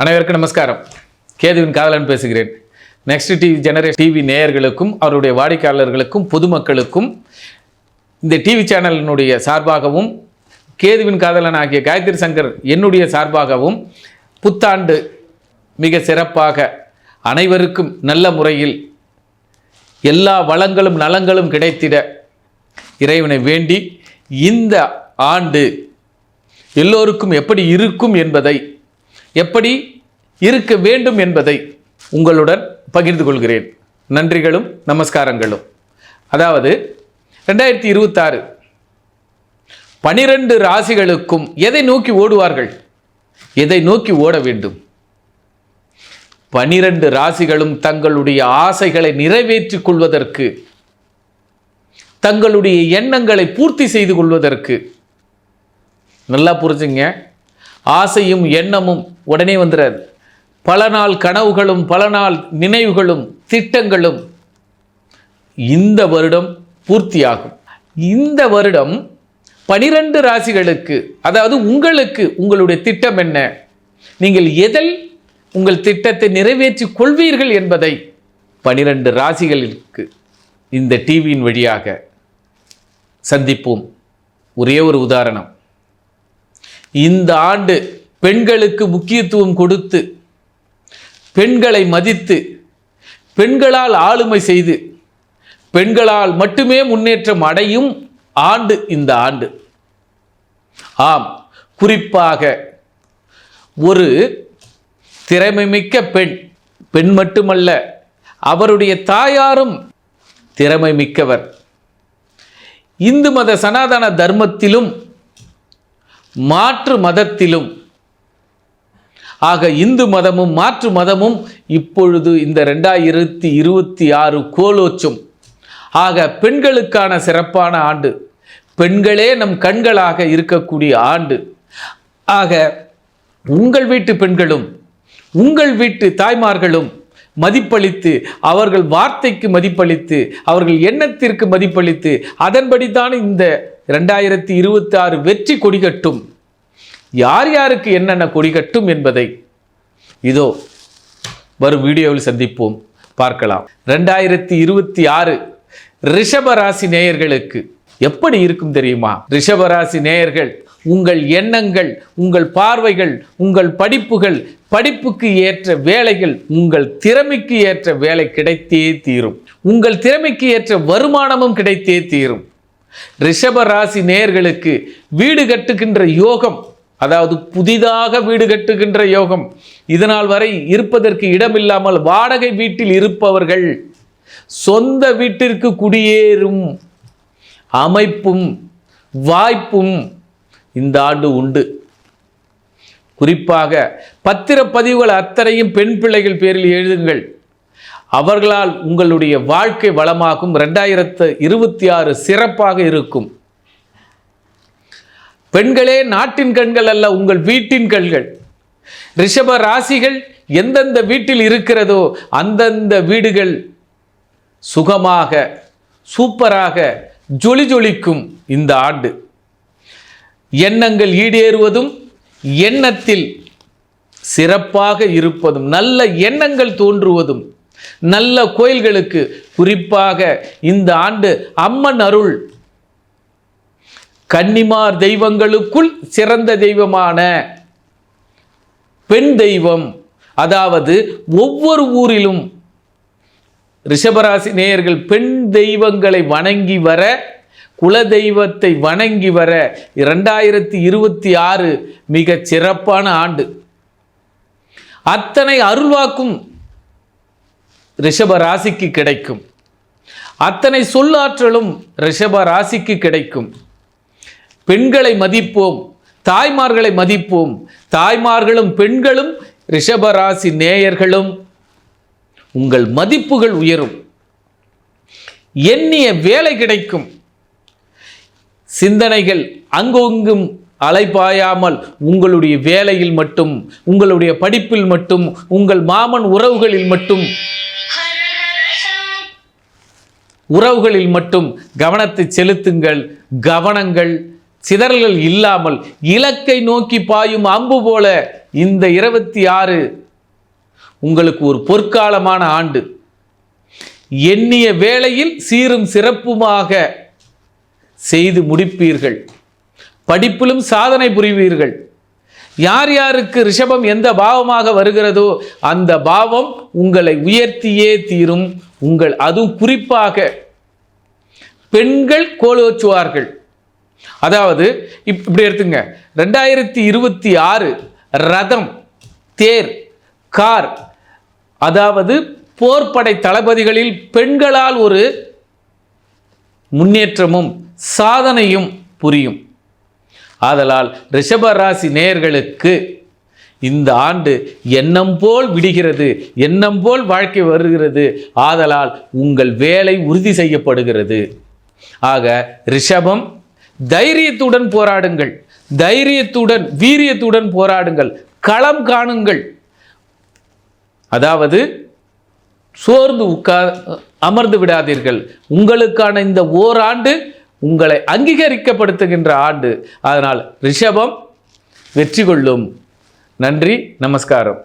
அனைவருக்கும் நமஸ்காரம். கேதுவின் காதலன் பேசுகிறேன். நெக்ஸ்ட் டிவி ஜெனரேஷன் டிவி நேயர்களுக்கும் அவருடைய வாடிக்கையாளர்களுக்கும் பொதுமக்களுக்கும் இந்த டிவி சேனலினுடைய சார்பாகவும் கேதுவின் காதலன் ஆகிய காயத்ரி சங்கர் என்னுடைய சார்பாகவும் புத்தாண்டு மிக சிறப்பாக அனைவருக்கும் நல்ல முறையில் எல்லா வளங்களும் நலங்களும் கிடைத்திட இறைவனை வேண்டி இந்த ஆண்டு எல்லோருக்கும் எப்படி இருக்கும் என்பதை எப்படி இருக்க வேண்டும் என்பதை உங்களுடன் பகிர்ந்து கொள்கிறேன். நன்றிகளும் நமஸ்காரங்களும். அதாவது ரெண்டாயிரத்தி இருபத்தாறு பனிரெண்டு ராசிகளுக்கும் எதை நோக்கி ஓடுவார்கள்? எதை நோக்கி ஓட வேண்டும்? பனிரெண்டு ராசிகளும் தங்களுடைய ஆசைகளை நிறைவேற்றிக் கொள்வதற்கு தங்களுடைய எண்ணங்களை பூர்த்தி செய்து கொள்வதற்கு நல்லா புரிஞ்சுங்க. ஆசையும் எண்ணமும் உடனே வந்துடுறாரு பல நாள் கனவுகளும் பல நாள் நினைவுகளும் திட்டங்களும் இந்த வருடம் பூர்த்தியாகும். இந்த வருடம் பனிரெண்டு ராசிகளுக்கு அதாவது உங்களுக்கு உங்களுடைய திட்டம் என்ன? நீங்கள் எதில் உங்கள் திட்டத்தை நிறைவேற்றிக் கொள்வீர்கள் என்பதை பனிரெண்டு ராசிகளுக்கு இந்த டிவியின் வழியாக சந்திப்போம். ஒரே ஒரு உதாரணம். இந்த ஆண்டு பெண்களுக்கு முக்கியத்துவம் கொடுத்து பெண்களை மதித்து பெண்களால் ஆளுமை செய்து பெண்களால் மட்டுமே முன்னேற்றம் அடையும் ஆண்டு இந்த ஆண்டு. ஆம் குறிப்பாக ஒரு திறமைமிக்க பெண் பெண் மட்டுமல்ல அவருடைய தாயாரும் திறமை மிக்கவர் இந்து மத சனாதன தர்மத்திலும் மாற்று மதத்திலும் ஆக இந்து மதமும் மாற்று மதமும் இப்பொழுது இந்த ரெண்டாயிரத்தி இருபத்தி ஆறு கோலோச்சும். ஆக பெண்களுக்கான சிறப்பான ஆண்டு. பெண்களே நம் கண்களாக இருக்கக்கூடிய ஆண்டு. ஆக உங்கள் வீட்டு பெண்களும் உங்கள் வீட்டு தாய்மார்களும் மதிப்பளித்து அவர்கள் வார்த்தைக்கு மதிப்பளித்து அவர்கள் எண்ணத்திற்கு மதிப்பளித்து அதன்படிதான் இந்த ரெண்டாயிரத்தி இருபத்தி ஆறு வெற்றி கொடிகட்டும். யார் யாருக்கு என்னென்ன கொடிகட்டும் என்பதை இதோ வரும் வீடியோவில் சந்திப்போம். பார்க்கலாம். ரெண்டாயிரத்தி இருபத்தி ஆறு ரிஷபராசி நேயர்களுக்கு எப்படி இருக்கும் தெரியுமா? ரிஷபராசி நேயர்கள் உங்கள் எண்ணங்கள் உங்கள் பார்வைகள் உங்கள் படிப்புகள் படிப்புக்கு ஏற்ற வேலைகள் உங்கள் திறமைக்கு ஏற்ற வேலை கிடைத்தே தீரும். உங்கள் திறமைக்கு ஏற்ற வருமானமும் கிடைத்தே தீரும். ரிஷபராசி நேயர்களுக்கு வீடு கட்டுகின்ற யோகம் அதாவது புதிதாக வீடு கட்டுகின்ற யோகம். இதனால் வரை இருப்பதற்கு இடமில்லாமல் வாடகை வீட்டில் இருப்பவர்கள் சொந்த வீட்டிற்கு குடியேறும் அமைப்பும் வாய்ப்பும் இந்த ஆண்டு உண்டு. குறிப்பாக பத்திரப்பதிவுகள் அத்தனையும் பெண் பிள்ளைகள் பேரில் எழுதுங்கள். அவர்களால் உங்களுடைய வாழ்க்கை வளமாகும். ரெண்டாயிரத்து இருபத்தி ஆறு சிறப்பாக இருக்கும். பெண்களே நாட்டின் கண்கள் அல்ல உங்கள் வீட்டின் கண்கள். ரிஷப ராசிகள் எந்தெந்த வீட்டில் இருக்கிறதோ அந்தந்த வீடுகள் சுகமாக சூப்பராக ஜொலி ஜொலிக்கும் இந்த ஆண்டு. எண்ணங்கள் ஈடேறுவதும் எண்ணத்தில் சிறப்பாக இருப்பதும் நல்ல எண்ணங்கள் தோன்றுவதும் நல்ல கோயில்களுக்கு குறிப்பாக இந்த ஆண்டு அம்மன் அருள் கன்னிமார் தெய்வங்களுக்குள் சிறந்த தெய்வமான பெண் தெய்வம். அதாவது ஒவ்வொரு ஊரிலும் ரிஷபராசி நேயர்கள் பெண் தெய்வங்களை வணங்கி வர குல தெய்வத்தை வணங்கி வர இரண்டாயிரத்தி இருபத்தி ஆறு மிக சிறப்பான ஆண்டு. அத்தனை அருள்வாக்கும் ரிஷப ராசிக்கு கிடைக்கும். அத்தனை சொல்லாற்றலும் ரிஷப ராசிக்கு கிடைக்கும். பெண்களை மதிப்போம் தாய்மார்களை மதிப்போம். தாய்மார்களும் பெண்களும் ரிஷபராசி நேயர்களும் உங்கள் மதிப்புகள் உயரும். எண்ணிய வேலை கிடைக்கும். சிந்தனைகள் அங்கொங்கும் அலைபாயாமல் உங்களுடைய வேலையில் மட்டும் உங்களுடைய படிப்பில் மட்டும் உங்கள் மாமன் உறவுகளில் மட்டும் உறவுகளில் மட்டும் கவனத்தை செலுத்துங்கள். கவனங்கள் சிதறல்கள் இல்லாமல் இலக்கை நோக்கி பாயும் அம்பு போல இந்த இருபத்தி ஆறு உங்களுக்கு ஒரு பொற்காலமான ஆண்டு. எண்ணிய வேளையில் சீரும் சிறப்புமாக செய்து முடிப்பீர்கள். படிப்பிலும் சாதனை புரிவீர்கள். யார் யாருக்கு ரிஷபம் எந்த பாவமாக வருகிறதோ அந்த பாவம் உங்களை உயர்த்தியே தீரும். உங்கள் அதுவும் குறிப்பாக பெண்கள் கோலோச்சுவார்கள். அதாவது இப்- இப்படி எடுத்துங்க. ரெண்டாயிரத்தி இருபத்தி ஆறு ரதம் தேர் கார் அதாவது போர்ப்படை தளபதிகளில் பெண்களால் ஒரு முன்னேற்றமும் சாதனையும் புரியும். ஆதலால் ரிஷபராசி நேயர்களுக்கு இந்த ஆண்டு எண்ணம் போல் விடுகிறது எண்ணம் போல் வாழ்க்கை வருகிறது. ஆதலால் உங்கள் வேலை உறுதி செய்யப்படுகிறது. ஆக ரிஷபம் தைரியத்துடன் போராடுங்கள். தைரியத்துடன் வீரியத்துடன் போராடுங்கள். களம் காணுங்கள். அதாவது சோர்ந்து உட்கா அமர்ந்து விடாதீர்கள். உங்களுக்கான இந்த ஓராண்டு உங்களை அங்கீகரிக்கப்படுத்துகின்ற ஆண்டு. அதனால் ரிஷபம் வெற்றி கொள்ளும். நன்றி நமஸ்காரம்.